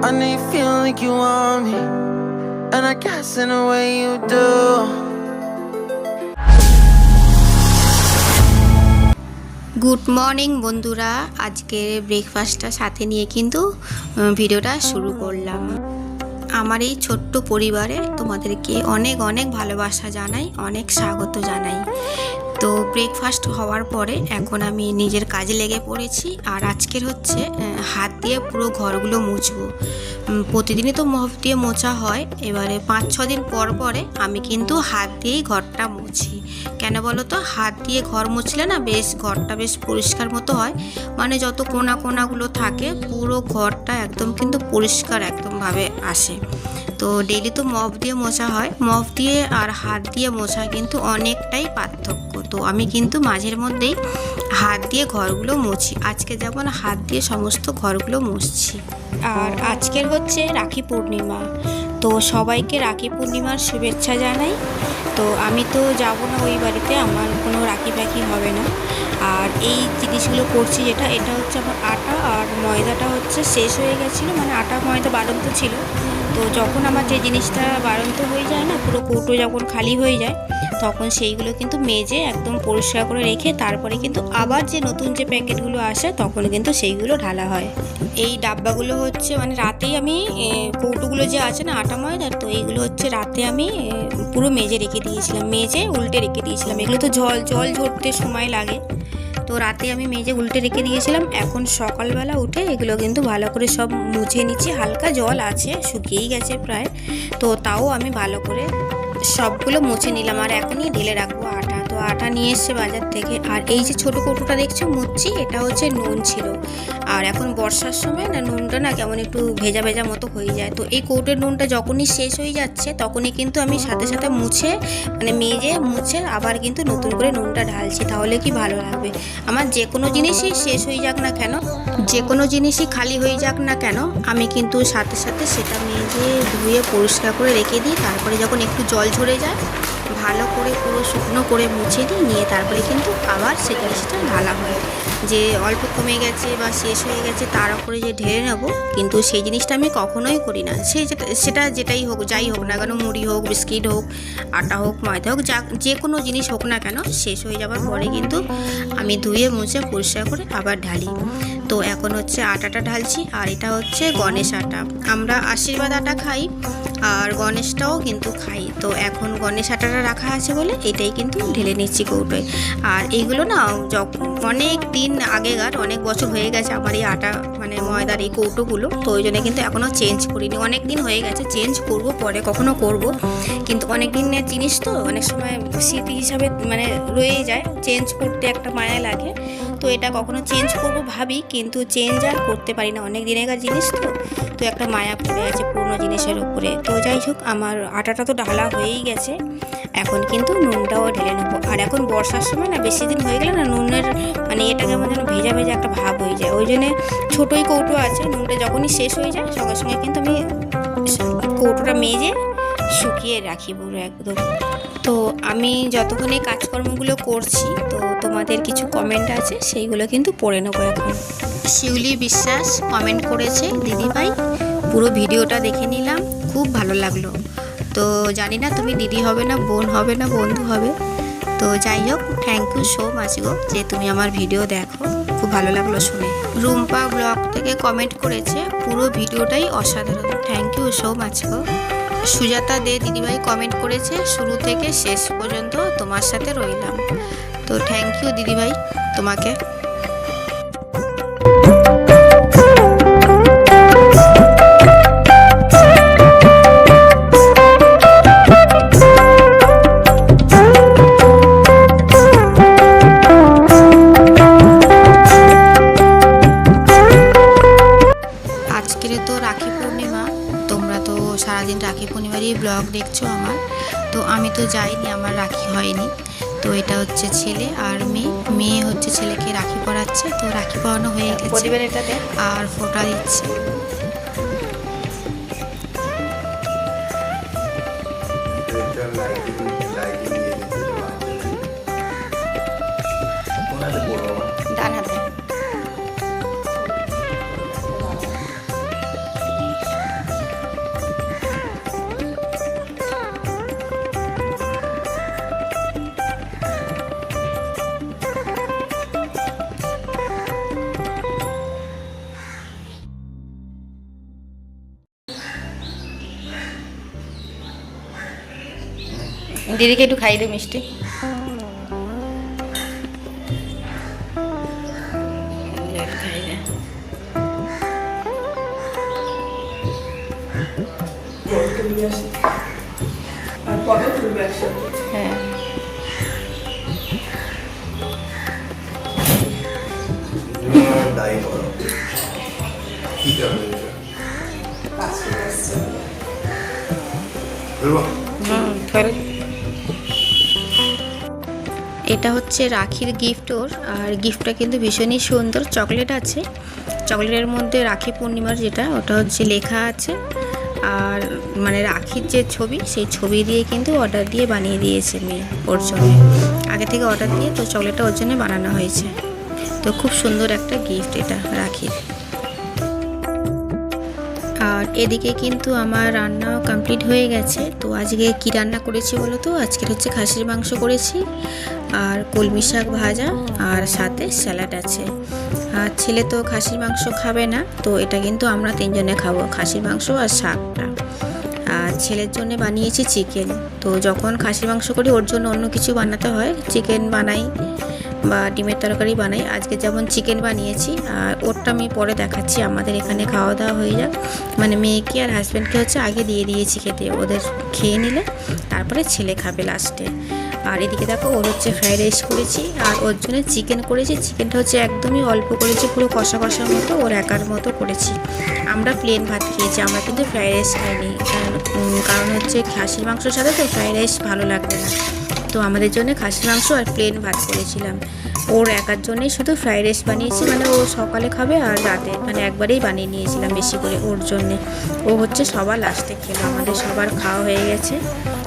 I know you feel like you want me, and I guess in a way you do. Good morning বন্ধুরা। আজকের ব্রেকফাস্টটা সাথে নিয়ে কিন্তু ভিডিওটা শুরু করলাম। আমার এই ছোট্ট পরিবারে তোমাদেরকে অনেক অনেক ভালোবাসা জানাই অনেক স্বাগত জানাই। তো ব্রেকফাস্ট হওয়ার পরে এখন আমি নিজের কাজে লেগে পড়েছি আর আজকের হচ্ছে হাত দিয়ে পুরো ঘরগুলো মুছবো। প্রতিদিনই তো মফ দিয়ে মোছা হয়। এবারে পাঁচ, ছ দিন পর পরে আমি কিন্তু হাত দিয়েই ঘরটা মুছি। কেন বলো তো হাত দিয়ে ঘর মুছলে না বেশ, ঘরটা বেশ পরিষ্কার মতো হয়। মানে যত কোনা কোনাগুলো থাকে পুরো ঘরটা একদম কিন্তু পরিষ্কার একদমভাবে আসে। তো ডেলি তো মফ দিয়ে মোছা হয়। মফ দিয়ে আর হাত দিয়ে মোছা কিন্তু অনেকটাই পার্থক্য। তো আমি কিন্তু মাঝের মধ্যেই হাত দিয়ে ঘরগুলো মুছি। আজকে যেমন হাত দিয়ে সমস্ত ঘরগুলো মুছছি। আর আজকের হচ্ছে রাখি পূর্ণিমা। তো সবাইকে রাখি পূর্ণিমার শুভেচ্ছা জানাই। তো আমি তো যাব না ওই বাড়িতে আমার কোনো রাখি পাখি হবে না। আর এই জিনিসগুলো করছি যেটা এটা হচ্ছে আমার আটা আর ময়দাটা হচ্ছে শেষ হয়ে গেছিল। মানে আটা ময়দা বাড়ন্ত ছিল। তো যখন আমার যে জিনিসটা বাড়ন্ত হয়ে যায় না, পুরো কৌটো যখন খালি হয়ে যায়, তখন সেইগুলো কিন্তু মেজে একদম পরিষ্কার করে রেখে তারপরে কিন্তু আবার যে নতুন যে প্যাকেটগুলো আসে, তখন কিন্তু সেইগুলো ঢালা হয়। এই ডাব্বাগুলো হচ্ছে মানে রাতেই আমি কৌটোগুলো যে আছে না, আটা ময়দার, তো এইগুলো হচ্ছে রাতে আমি পুরো মেজে রেখে দিয়েছিলাম, মেজে উল্টে রেখে দিয়েছিলাম। এগুলো তো জল জল ঝরতে সময় লাগে। তো রাতে আমি মেজে উল্টে রেখে দিয়েছিলাম। এখন সকালবেলা উঠে এগুলো কিন্তু ভালো করে সব মুছে নিচ্ছি। হালকা জল আছে, শুকিয়েই গেছে প্রায়। তো তাও আমি ভালো করে সবগুলো মুছে নিলাম। আর এখনই ঢেলে রাখব। আটা নিয়ে এসছে বাজার থেকে। আর এই যে ছোটো কৌটোটা দেখছ, মুচ্ছি, এটা হচ্ছে নুন ছিল। আর এখন বর্ষার সময় না, নুনটা না কেমন একটু ভেজা ভেজা মতো হয়ে যায়। তো এই কৌটোর নুনটা যখনই শেষ হয়ে যাচ্ছে, তখনই কিন্তু আমি সাথে সাথে মুছে মানে মেজে মুছে আবার কিন্তু নতুন করে নুনটা ঢালছি, তাহলে কি ভালো লাগবে? আমার যে কোনো জিনিসই শেষ হয়ে যাক না কেন, যে কোনো জিনিসই খালি হয়ে যাক না কেন, আমি কিন্তু সাথে সাথে সেটা মেজে, ধুয়ে, পরিষ্কার করে রেখে দিই। তারপরে যখন একটু জল ঝরে যায়, ভালো করে পুরো শুকনো করে মুছে দিই নিয়ে তারপরে কিন্তু আবার সেটা সেটা ঢালা হয়। যে অল্প কমে গেছে বা শেষ হয়ে গেছে তার উপরে যে ঢেলে নেব, কিন্তু সেই জিনিসটা আমি কখনোই করি না। সে যেটা, সেটা যেটাই হোক, যাই হোক না কেন, মুড়ি হোক, বিস্কিট হোক, আটা হোক, ময়দা হোক, যা, যে কোনো জিনিস হোক না কেন, শেষ হয়ে যাওয়ার পরে কিন্তু আমি ধুয়ে মুছে পরিষ্কার করে আবার ঢালি। তো এখন হচ্ছে আটাটা ঢালছি, আর এটা হচ্ছে গণেশ আটা। আমরা আশীর্বাদ আটা খাই, আর গণেশটাও কিন্তু খাই। তো এখন গণেশ আটাটা রাখা আছে বলে এটাই কিন্তু ঢেলে নিচ্ছি কৌটোয় আর এইগুলো না যখন অনেক দিন আগেকার, অনেক বছর হয়ে গেছে আমার এই আটা মানে ময়দার এই কৌটোগুলো। তো ওই জন্য কিন্তু এখনও চেঞ্জ করিনি। অনেক দিন হয়ে গেছে, চেঞ্জ করব, পরে কখনো করব। কিন্তু অনেক দিনের জিনিস তো, অনেক সময় স্মৃতি হিসাবে মানে রয়েই যায়। চেঞ্জ করতে একটা মায়া লাগে। তো এটা কখনো চেঞ্জ করব ভাবি কিন্তু চেঞ্জ আর করতে পারি না। অনেক দিনেকার জিনিস তো। তো একটা মায়া পড়ে আছে পুরনো জিনিসের উপরে। তো যাই হোক, আমার আটাটা তো ঢালা হয়েই গেছে। এখন কিন্তু নুনটাও ঢেলে নেব। আর এখন বর্ষার সময় না, বেশি দিন হয়ে গেলে না, নুনের মানে এটা কেমন যেন ভেজা ভেজা একটা ভাব হয়ে যায়। ওই জন্যে ছোটোই কৌটো আছে, নুনটা যখনই শেষ হয়ে যায়, সঙ্গে সঙ্গে কিন্তু আমি কৌটোটা মেজে শুকিয়ে রাখি পুরো একদম। তো আমি যতক্ষণ এই কাজকর্মগুলো করছি, তো তোমাদের কিছু কমেন্ট আছে, সেইগুলো কিন্তু পড়ে নেব এখন। শিউলি বিশ্বাস কমেন্ট করেছে, দিদিভাই। পুরো ভিডিওটা দেখে নিলাম, খুব ভালো লাগল। তো জানি না তুমি দিদি হবে না, বোন হবে না, বন্ধু হবে। তো যাই হোক থ্যাংক ইউ সো মাচ গো যে তুমি আমার ভিডিও দেখো, খুব ভালো লাগল শুনে। রুম্পা ব্লগ থেকে কমেন্ট করেছে, পুরো ভিডিওটাই অসাধারণ। থ্যাংক ইউ সো মাচ গো। সুজাতা দে দিদিভাই কমেন্ট করেছে, শুরু থেকে শেষ পর্যন্ত তোমার সাথে রইলাম। তো থ্যাংক ইউ দিদিভাই, তোমাকে। সারাদিন রাখি পূর্ণিমারই ব্লগ দেখছ আমার। তো আমি তো যাইনি, আমার রাখি হয়নি। হচ্ছে ছেলে আর মেয়ে। মেয়ে হচ্ছে ছেলেকে রাখি পরাচ্ছে তো রাখি পরানো হয়ে গেছে। আর ফোটা দিচ্ছে। দিদিকে একটু খাই দে মিষ্টি। হ্যাঁ। কি এটা হচ্ছে রাখির গিফট ওর, আর গিফটটা কিন্তু ভীষণই সুন্দর। চকলেট আছে। চকলেটের মধ্যে রাখি পূর্ণিমার যেটা, ওটা হচ্ছে লেখা আছে। আর মানে রাখির যে ছবি, সেই ছবি দিয়ে কিন্তু অর্ডার দিয়ে বানিয়ে দিয়েছে মেয়ে ওর জন্য। আগে থেকে অর্ডার দিয়ে তো চকলেটটা ওর জন্য বানানো হয়েছে। তো খুব সুন্দর একটা গিফট এটা রাখির। আর এদিকে কিন্তু আমার রান্নাও কমপ্লিট হয়ে গেছে। তো আজকে কি রান্না করেছি বলো তো? আজকের হচ্ছে খাসির মাংস করেছি, আর কলমি শাক ভাজা, আর সাথে স্যালাড আছে। আর ছেলে তো খাসির মাংস খাবে না, তো এটা কিন্তু আমরা তিনজনে খাব, খাসির মাংস আর শাকটা। আর ছেলের জন্য বানিয়েছি চিকেন তো যখন খাসির মাংস করি, ওর জন্য অন্য কিছু বানাতে হয় চিকেন বানাই। বা ডিমের তরকারি বানাই। আজকে যেমন চিকেন বানিয়েছি, আর ওরটা আমি পরে দেখাচ্ছি। আমাদের এখানে খাওয়া দাওয়া হয়ে যাক। মানে মেয়েকে আর হাজব্যান্ডকে হচ্ছে আগে দিয়ে দিয়েছি খেতে। ওদের খেয়ে নিলে তারপরে ছেলে খাবে লাস্টে আর এদিকে দেখো, ওর হচ্ছে ফ্রাইড রাইস করেছি, আর ওর জন্য চিকেন করেছি। চিকেনটা হচ্ছে একদমই অল্প করেছি, পুরো কষা কষার মতো, ওর একার মতো করেছি। আমরা প্লেন ভাত খেয়েছি, আমরা কিন্তু ফ্রাইড রাইস খাইনি। কারণ হচ্ছে খাসির মাংসের সাথে তো ফ্রাইড রাইস ভালো লাগবে না। তো আমাদের জন্য খাসি মাংস আর প্লেন ভাত করেছিলাম। ওর একার জন্যই শুধু ফ্রাইড রাইস বানিয়েছি মানে ও সকালে খাবে আর রাতে মানে একবারেই বানিয়ে নিয়েছিলাম বেশি করে ওর জন্যে। ও হচ্ছে সবার লাস্টে খেলো, আমাদের সবার খাওয়া হয়ে গেছে।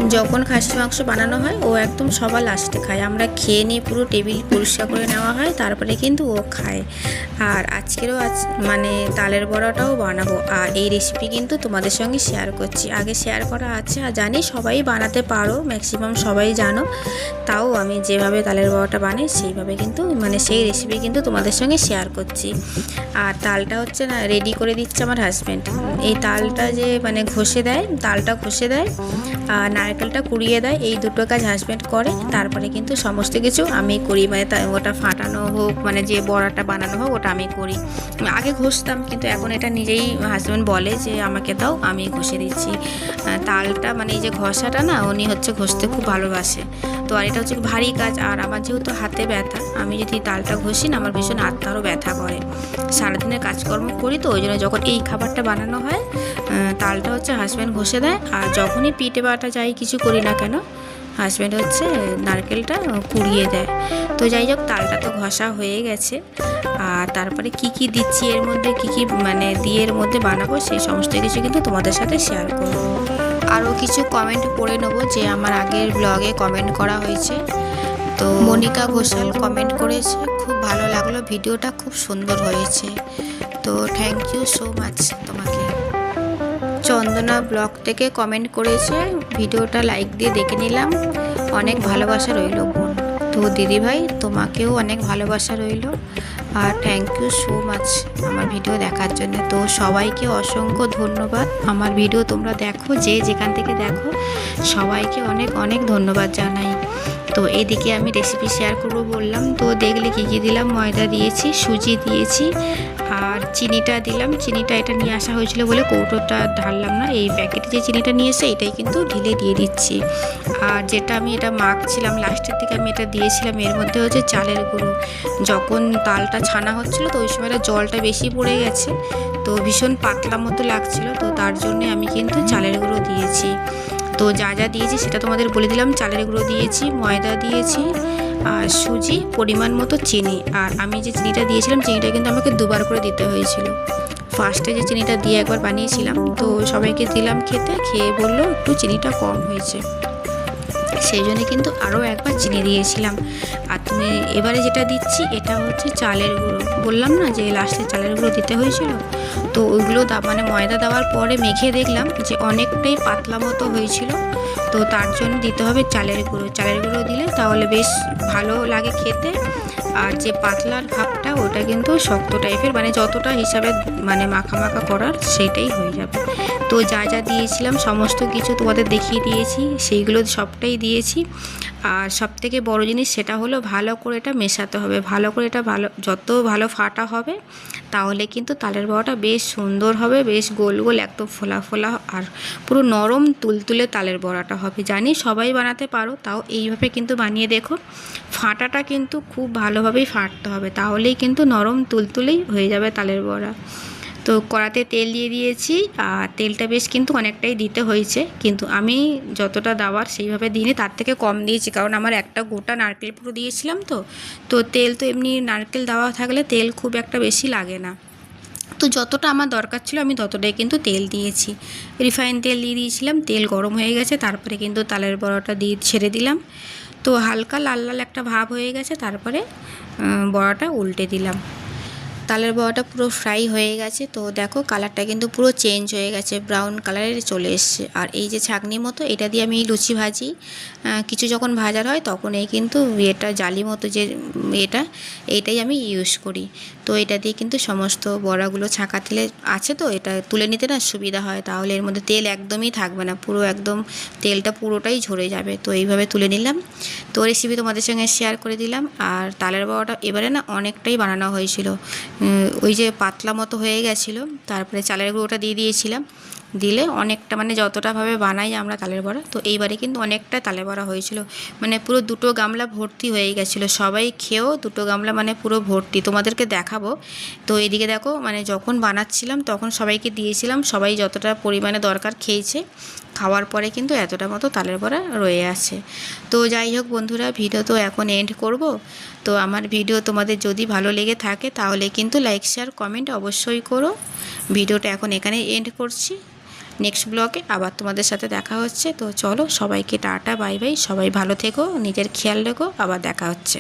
যখন খাসির মাংস বানানো হয়, ও একদম সবার লাস্টে খায়। আমরা খেয়ে নিয়ে পুরো টেবিল পরিষ্কার করে নেওয়া হয়, তারপরে কিন্তু ও খায়। আর আজকেরও আজ মানে তালের বড়াটাও বানাবো। আর এই রেসিপি কিন্তু তোমাদের সঙ্গে শেয়ার করছি। আগে শেয়ার করা আছে, আর জানি সবাই বানাতে পারো ম্যাক্সিমাম সবাই জানো। তাও আমি যেভাবে তালের বড়াটা বানাই, সেইভাবে কিন্তু মানে সেই রেসিপি কিন্তু তোমাদের সঙ্গে শেয়ার করছি। আর তালটা হচ্ছে না রেডি করে দিচ্ছে আমার হাজব্যান্ড এই তালটা যে মানে ঘষে দেয়, তালটা ঘষে দেয় নারকেলটা কুড়িয়ে দেয়, এই দুটো কাজ হাজব্যান্ড করে। তারপরে কিন্তু সমস্ত কিছু আমি করি মানে ওটা ফাটানো হোক মানে যে বড়াটা বানানো হোক, ওটা আমি করি। আগে ঘষতাম, কিন্তু এখন এটা নিজেই হাজব্যান্ড বলে যে, আমাকে দাও, আমি ঘষে দিচ্ছি। তালটা মানে এই যে ঘষাটা না, উনি হচ্ছে ঘষতে খুব ভালোবাসে। তো আর এটা হচ্ছে ভারী কাজ, আর আমার যেহেতু হাতে ব্যথা, আমি যদি তালটা ঘষি না, আমার ভীষণ আত্মারও ব্যথা করে। সারাদিনের কাজকর্ম করি তো, ওই জন্য যখন এই খাবারটা বানানো হয় তালটা হচ্ছে হাজব্যান্ড ঘষে দেয়, আর যখনই পিঠে বাটা যাই কিছু করি না কেন হাজব্যান্ড হচ্ছে নারকেলটা কুড়িয়ে দেয়। তো যাই হোক, তালটা তো ঘষা হয়ে গেছে। আর তারপরে কি কি দিচ্ছি এর মধ্যে, কি কি মানে দিয়ে এর মধ্যে বানাবো, সেই সমস্ত কিছু কিন্তু তোমাদের সাথে শেয়ার করব। আরও কিছু কমেন্ট পড়ে নেব যে আমার আগের ব্লগে কমেন্ট করা হয়েছে। তো মনিকা ঘোষাল কমেন্ট করেছে, খুব ভালো লাগল ভিডিওটা খুব সুন্দর হয়েছে। তো থ্যাংক ইউ সো মাচ তোমাকে। চন্দনা ব্লগ থেকে কমেন্ট করেছে। ভিডিওটা লাইক দিয়ে দেখে নিলাম। অনেক ভালোবাসা রইল বোন। তো দিদিভাই, তোমাকেও অনেক ভালোবাসা রইল। আর থ্যাংক ইউ সো মাচ আমার ভিডিও দেখার জন্য। তো সবাইকে অসংখ্য ধন্যবাদ। আমার ভিডিও তোমরা দেখো, যে যেখান থেকে দেখো, সবাইকে অনেক অনেক ধন্যবাদ জানাই। তো এদিকে আমি রেসিপি শেয়ার করব বললাম। তো দেখলে কী কী দিলাম? ময়দা দিয়েছি, সুজি দিয়েছি, আর চিনিটা দিলাম। চিনিটা এটা নিয়ে আসা হয়েছিল বলে কৌটোটা ঢাললাম না। এই প্যাকেটে যে চিনিটা নিয়ে এসে এটাই কিন্তু ঢিলে দিয়ে দিচ্ছি। আর যেটা আমি এটা মাখছিলাম লাস্টের দিকে আমি এটা দিয়েছিলাম, এর মধ্যে হচ্ছে চালের গুঁড়ো। যখন তালটা ছানা হচ্ছিল তো ওই সময়টা জলটা বেশি পড়ে গেছে। তো ভীষণ পাতলা মতো লাগছিল, তো তার জন্যে আমি কিন্তু চালের গুঁড়ো দিয়েছি। তো যা যা দিয়েছি সেটা তোমাদের বলে দিলাম। চালের গুঁড়ো দিয়েছি, ময়দা দিয়েছি, আর সুজি, পরিমাণ মতো চিনি। আর আমি যে চিনিটা দিয়েছিলাম, চিনিটা কিন্তু আমাকে দুবার করে দিতে হয়েছিল। ফার্স্টে যে চিনিটা দিয়ে একবার বানিয়েছিলাম, তো সবাইকে দিলাম খেতে, খেয়ে বলল একটু চিনিটা কম হয়েছে। সেই জন্য কিন্তু আরও একবার চিনি দিয়েছিলাম। আর তুমি এবারে যেটা দিচ্ছি, এটা হচ্ছে চালের গুঁড়ো। বললাম না যে লাস্টে চালের গুঁড়ো দিতে হয়েছিল? তো ওইগুলো মানে ময়দা দেওয়ার পরে মেখে দেখলাম যে অনেকটাই পাতলা মতো হয়েছিল। তো তার জন্য দিতে হবে চালের গুঁড়ো। চালের গুঁড়ো দিলে তাহলে বেশ ভালো লাগে খেতে। আর যে পাতলার ভাবটা, ওটা কিন্তু শক্ত টাইপের মানে যতটা হিসাবে মানে মাখা মাখা করার সেটাই হয়ে যাবে। তো যা যা দিয়েছিলাম, সমস্ত কিছু তোমাদের দেখিয়ে দিয়েছি। সেইগুলো সবটাই দিয়েছি। আর সব থেকে বড়ো জিনিস সেটা হলো ভালো করে এটা মেশাতে হবে। ভালো করে এটা ভালো, যত ভালো ফাটা হবে, তাহলে কিন্তু তালের বড়াটা বেশ সুন্দর হবে, বেশ গোল গোল একদম ফোলা ফোলা আর পুরো নরম তুলতুলে তালের বড়াটা হবে। জানি সবাই বানাতে পারো, তাও এইভাবে কিন্তু বানিয়ে দেখো। ফাটাটা কিন্তু খুব ভালোভাবেই ফাটতে হবে, তাহলেই কিন্তু নরম তুলতুলেই হয়ে যাবে তালের বড়া। তো কড়াতে তেল দিয়ে দিয়েছি, আর তেলটা বেশ কিন্তু অনেকটাই দিতে হয়েছে। কিন্তু আমি যতটা দেওয়ার সেইভাবে দিইনি, তার থেকে কম দিয়েছি। কারণ আমার একটা গোটা নারকেল পুরো দিয়েছিলাম তো তো তেল তো এমনি নারকেল দেওয়া থাকলে তেল খুব একটা বেশি লাগে না। তো যতটা আমার দরকার ছিল আমি ততটাই কিন্তু তেল দিয়েছি। রিফাইন তেল দিয়ে দিয়েছিলাম, তেল গরম হয়ে গেছে, তারপরে কিন্তু তালের বড়াটা দিয়ে ছেড়ে দিলাম। তো হালকা লাল লাল একটা ভাব হয়ে গেছে, তারপরে বড়াটা উল্টে দিলাম। তালের বড়াটা পুরো ফ্রাই হয়ে গেছে। তো দেখো কালারটা কিন্তু পুরো চেঞ্জ হয়ে গেছে। ব্রাউন কালারের চলে এসছে। আর এই যে ছাঁকনির মতো, এটা দিয়ে আমি লুচি ভাজি। কিছু যখন ভাজার হয়, তখন এই কিন্তু এটা জালি মতো যে এটা, এইটাই আমি ইউজ করি। তো এটা দিয়ে কিন্তু সমস্ত বড়াগুলো ছাঁকা তেলে আছে তো, এটা তুলে নিতে না সুবিধা হয়। তাহলে এর মধ্যে তেল একদমই থাকবে না। পুরো একদম তেলটা পুরোটাই ঝরে যাবে। তো এইভাবে তুলে নিলাম। তো রেসিপি তোমাদের সঙ্গে শেয়ার করে দিলাম। আর তালের বড়াটা এবারে না অনেকটাই বানানো হয়েছিল। ওই যে পাতলা মতো হয়ে গেছিল, তারপরে চালের গুঁড়োটা দিয়ে দিয়েছিলাম। দিলে অনেকটা মানে যতটাভাবে বানাই আমরা তালের বড়া, তো এইবারে কিন্তু অনেকটা তালের বড়া হয়েছিল। মানে পুরো দুটো গামলা ভর্তি হয়ে গেছিল, সবাই খেয়েও দুটো গামলা মানে পুরো ভর্তি। তোমাদেরকে দেখাবো। তো এদিকে দেখো মানে যখন বানাচ্ছিলাম তখন সবাইকে দিয়েছিলাম, সবাই যতটা পরিমাণে দরকার খেয়েছে। খাওয়ার পরে কিন্তু এতটা মতো তালের বড়া রয়ে আছে। তো যাই হোক বন্ধুরা, ভিডিও তো এখন এন্ড করব। তো আমার ভিডিও তোমাদের যদি ভালো লেগে থাকে তাহলে কিন্তু লাইক শেয়ার কমেন্ট অবশ্যই করো। ভিডিওটা এখন এখানে এন্ড করছি। নেক্সট ব্লগে আবার তোমাদের সাথে দেখা হচ্ছে। তো চলো সবাইকে টাটা বাই বাই সবাই ভালো থেকো, নিজের খেয়াল রেখো, আবার দেখা হচ্ছে।